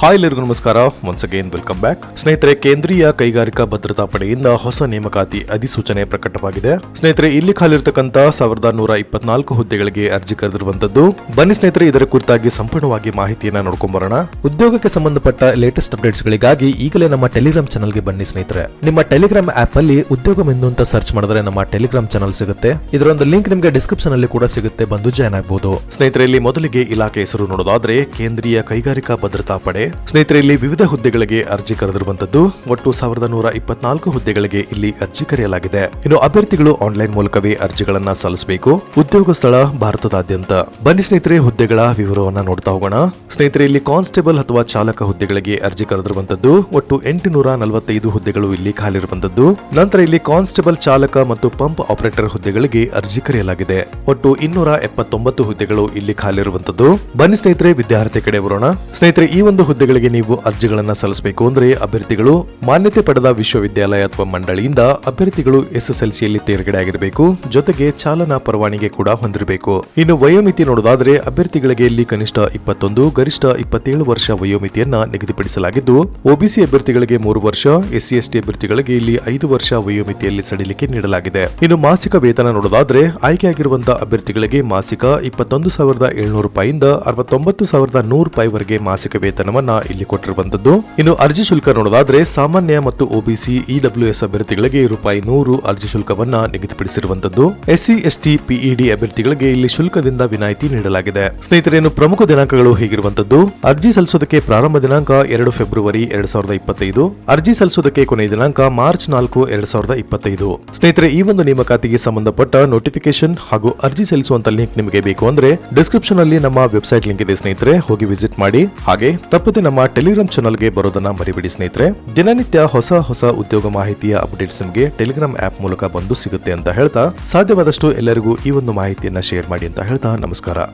Hi ಎಲ್ಲರಿಗೂ ನಮಸ್ಕಾರ. Once again welcome back ಸ್ನೇಹಿತರೆ, ಕೇಂದ್ರೀಯ ಕೈಗಾರಿಕಾ ಭದ್ರತಾ ಪಡೆಯಿಂದ ಹೊಸ ನೇಮಕಾತಿ ಅಧಿಸೂಚನೆ ಪ್ರಕಟವಾಗಿದೆ. ಸ್ನೇಹಿತರೆ, ಇಲ್ಲಿ ಖಾಲಿರ್ತಕ್ಕಂತ ಸಾವಿರದ ನೂರ ಇಪ್ಪತ್ನಾಲ್ಕು ಹುದ್ದೆಗಳಿಗೆ ಅರ್ಜಿ ಕರೆದಿರುವಂತದ್ದು ಬನ್ನಿ ಸ್ನೇಹಿತರೆ, ಇದರ ಕುರಿತಾಗಿ ಸಂಪೂರ್ಣವಾಗಿ ಮಾಹಿತಿಯನ್ನ ನೋಡ್ಕೊಂಬರೋಣ. ಉದ್ಯೋಗಕ್ಕೆ ಸಂಬಂಧಪಟ್ಟ ಲೇಟೆಸ್ಟ್ ಅಪ್ಡೇಟ್ಸ್ ಗಳಿಗಾಗಿ ಈಗಲೇ ನಮ್ಮ ಟೆಲಿಗ್ರಾಮ್ ಚಾನಲ್ಗೆ ಬನ್ನಿ ಸ್ನೇಹಿತರೆ. ನಿಮ್ಮ ಟೆಲಿಗ್ರಾಮ್ ಆಪ್ ಅಲ್ಲಿ ಉದ್ಯೋಗ ಮೆನು ಅಂತ ಸರ್ಚ್ ಮಾಡಿದ್ರೆ ನಮ್ಮ ಟೆಲಿಗ್ರಾಮ್ ಚಾನಲ್ ಸಿಗುತ್ತೆ. ಇದರ ಒಂದು ಲಿಂಕ್ ನಿಮಗೆ ಡಿಸ್ಕ್ರಿಪ್ಷನ್ ಅಲ್ಲಿ ಕೂಡ ಸಿಗುತ್ತೆ. ಬಂದು ಜಾಯ್ನ್ ಆಗಬಹುದು ಸ್ನೇಹಿತರೆ, ಇಲ್ಲಿ ಮೊದಲಿಗೆ ಇಲಾಖೆ ಹೆಸರು ನೋಡೋದಾದ್ರೆ, ಕೇಂದ್ರೀಯ ಕೈಗಾರಿಕಾ ಭದ್ರತಾ ಪಡೆ ಸ್ನೇಹಿತರೆ, ಇಲ್ಲಿ ವಿವಿಧ ಹುದ್ದೆಗಳಿಗೆ ಅರ್ಜಿ ಕರೆದಿರುವಂತದ್ದು ಒಟ್ಟು ಸಾವಿರದ ನೂರ ಇಪ್ಪತ್ನಾಲ್ಕು ಹುದ್ದೆಗಳಿಗೆ ಇಲ್ಲಿ ಅರ್ಜಿ ಕರೆಯಲಾಗಿದೆ. ಇನ್ನು ಅಭ್ಯರ್ಥಿಗಳು ಆನ್ಲೈನ್ ಮೂಲಕವೇ ಅರ್ಜಿಗಳನ್ನ ಸಲ್ಲಿಸಬೇಕು. ಉದ್ಯೋಗ ಸ್ಥಳ ಭಾರತದಾದ್ಯಂತ. ಬನ್ನಿ ಸ್ನೇಹಿತರೆ, ಹುದ್ದೆಗಳ ವಿವರವನ್ನ ನೋಡ್ತಾ ಹೋಗೋಣ. ಸ್ನೇಹಿತರೆ, ಇಲ್ಲಿ ಕಾನ್ಸ್ಟೇಬಲ್ ಅಥವಾ ಚಾಲಕ ಹುದ್ದೆಗಳಿಗೆ ಅರ್ಜಿ ಕರೆದಿರುವಂತದ್ದು ಒಟ್ಟು ಎಂಟುನೂರ ನಲವತ್ತೈದು ಹುದ್ದೆಗಳು ಇಲ್ಲಿ ಖಾಲಿರುವಂತದ್ದು. ನಂತರ ಇಲ್ಲಿ ಕಾನ್ಸ್ಟೇಬಲ್ ಚಾಲಕ ಮತ್ತು ಪಂಪ್ ಆಪರೇಟರ್ ಹುದ್ದೆಗಳಿಗೆ ಅರ್ಜಿ ಕರೆಯಲಾಗಿದೆ. ಒಟ್ಟು ಇನ್ನೂರ ಎಪ್ಪತ್ತೊಂಬತ್ತು ಹುದ್ದೆಗಳು ಇಲ್ಲಿ ಖಾಲಿರುವಂತದ್ದು. ಬನ್ನಿ ಸ್ನೇಹಿತರೆ, ವಿದ್ಯಾರ್ಥಿ ಕಡೆ ಬರೋಣ. ಸ್ನೇಹಿತರೆ, ಈ ಒಂದು ಹುದ್ದೆಗಳಿಗೆ ನೀವು ಅರ್ಜಿಗಳನ್ನು ಸಲ್ಲಿಸಬೇಕು ಅಂದ್ರೆ ಅಭ್ಯರ್ಥಿಗಳು ಮಾನ್ಯತೆ ಪಡೆದ ವಿಶ್ವವಿದ್ಯಾಲಯ ಅಥವಾ ಮಂಡಳಿಯಿಂದ ಅಭ್ಯರ್ಥಿಗಳು ಎಸ್ಎಸ್ಎಲ್ಸಿಯಲ್ಲಿ ತೇರ್ಗಡೆ ಆಗಿರಬೇಕು, ಜೊತೆಗೆ ಚಾಲನಾ ಪರವಾನಿಗೆ ಕೂಡ ಹೊಂದಿರಬೇಕು. ಇನ್ನು ವಯೋಮಿತಿ ನೋಡೋದಾದ್ರೆ ಅಭ್ಯರ್ಥಿಗಳಿಗೆ ಇಲ್ಲಿ ಕನಿಷ್ಠ ಇಪ್ಪತ್ತೊಂದು, ಗರಿಷ್ಠ ಇಪ್ಪತ್ತೇಳು ವರ್ಷ ವಯೋಮಿತಿಯನ್ನ ನಿಗದಿಪಡಿಸಲಾಗಿದ್ದು, ಒಬಿಸಿ ಅಭ್ಯರ್ಥಿಗಳಿಗೆ ಮೂರು ವರ್ಷ, ಎಸ್ಸಿ, ಎಸ್ಟಿ ಅಭ್ಯರ್ಥಿಗಳಿಗೆ ಇಲ್ಲಿ ಐದು ವರ್ಷ ವಯೋಮಿತಿಯಲ್ಲಿ ಸಡಿಲಿಕೆ ನೀಡಲಾಗಿದೆ. ಇನ್ನು ಮಾಸಿಕ ವೇತನ ನೋಡೋದಾದ್ರೆ ಆಯ್ಕೆಯಾಗಿರುವಂತಹ ಅಭ್ಯರ್ಥಿಗಳಿಗೆ ಮಾಸಿಕ ಇಪ್ಪತ್ತೊಂದು ಸಾವಿರದ ಏಳ್ನೂರು ರೂಪಾಯಿಂದ ಅರವತ್ತೊಂಬತ್ತು ಸಾವಿರದ ನೂರು ರೂಪಾಯಿವರೆಗೆ ಮಾಸಿಕ ವೇತನವನ್ನ ಇಲ್ಲಿ ಕೊಟ್ಟಿರುವಂತದ್ದು. ಇನ್ನು ಅರ್ಜಿ ಶುಲ್ಕ ನೋಡೋದಾದ್ರೆ ಸಾಮಾನ್ಯ ಮತ್ತು ಒಬಿಸಿ ಇಡಬ್ಲ್ಯೂಎಸ್ ಅಭ್ಯರ್ಥಿಗಳಿಗೆ ರೂಪಾಯಿ ನೂರು ಅರ್ಜಿ ಶುಲ್ಕವನ್ನ ನಿಗದಿಪಡಿಸಿರುವಂತದ್ದು. ಎಸ್ಸಿ, ಎಸ್ಟಿ ಪಿಇಡಿ ಅಭ್ಯರ್ಥಿಗಳಿಗೆ ಇಲ್ಲಿ ಶುಲ್ಕದಿಂದ ವಿನಾಯಿತಿ ನೀಡಲಾಗಿದೆ. ಸ್ನೇಹಿತರೇನು, ಪ್ರಮುಖ ದಿನಾಂಕಗಳು ಹೇಗಿರುವಂತದ್ದು. ಅರ್ಜಿ ಸಲ್ಲಿಸೋದಕ್ಕೆ ಪ್ರಾರಂಭ ದಿನಾಂಕ ಎರಡು ಫೆಬ್ರವರಿ ಎರಡ್ ಸಾವಿರದ ಇಪ್ಪತ್ತೈದು. ಅರ್ಜಿ ಸಲ್ಲಿಸೋದಕ್ಕೆ ಕೊನೆಯ ದಿನಾಂಕ ಮಾರ್ಚ್ ನಾಲ್ಕು ಎರಡ್ ಸಾವಿರದ ಇಪ್ಪತ್ತೈದು. ಸ್ನೇಹಿತರೆ, ಈ ಒಂದು ನೇಮಕಾತಿಗೆ ಸಂಬಂಧಪಟ್ಟ ನೋಟಿಫಿಕೇಶನ್ ಹಾಗೂ ಅರ್ಜಿ ಸಲ್ಲಿಸುವಂತ ಲಿಂಕ್ ನಿಮಗೆ ಬೇಕು ಅಂದ್ರೆ ಡಿಸ್ಕ್ರಿಪ್ಷನ್ ಅಲ್ಲಿ ನಮ್ಮ ವೆಬ್ಸೈಟ್ ಲಿಂಕ್ ಇದೆ ಸ್ನೇಹಿತರೆ. ಹೋಗಿ ವಿಸಿಟ್ ಮಾಡಿ. ಹಾಗೆ ತಪ್ಪದೆ ನಮ್ಮ ಟೆಲಿಗ್ರಾಮ್ ಚಾನಲ್ಗೆ ಬರೋದನ್ನ ಮರಿಬೇಡಿ ಸ್ನೇಹಿತರೆ. ದಿನನಿತ್ಯ ಹೊಸ ಹೊಸ ಉದ್ಯೋಗ ಮಾಹಿತಿಯ ಅಪ್ಡೇಟ್ಸ್ ನಿಮಗೆ ಟೆಲಿಗ್ರಾಮ್ ಆಪ್ ಮೂಲಕ ಬಂದು ಸಿಗುತ್ತೆ ಅಂತ ಹೇಳ್ತಾ, ಸಾಧ್ಯವಾದಷ್ಟು ಎಲ್ಲರಿಗೂ ಈ ಒಂದು ಮಾಹಿತಿಯನ್ನ ಶೇರ್ ಮಾಡಿ ಅಂತ ಹೇಳ್ತಾ ನಮಸ್ಕಾರ.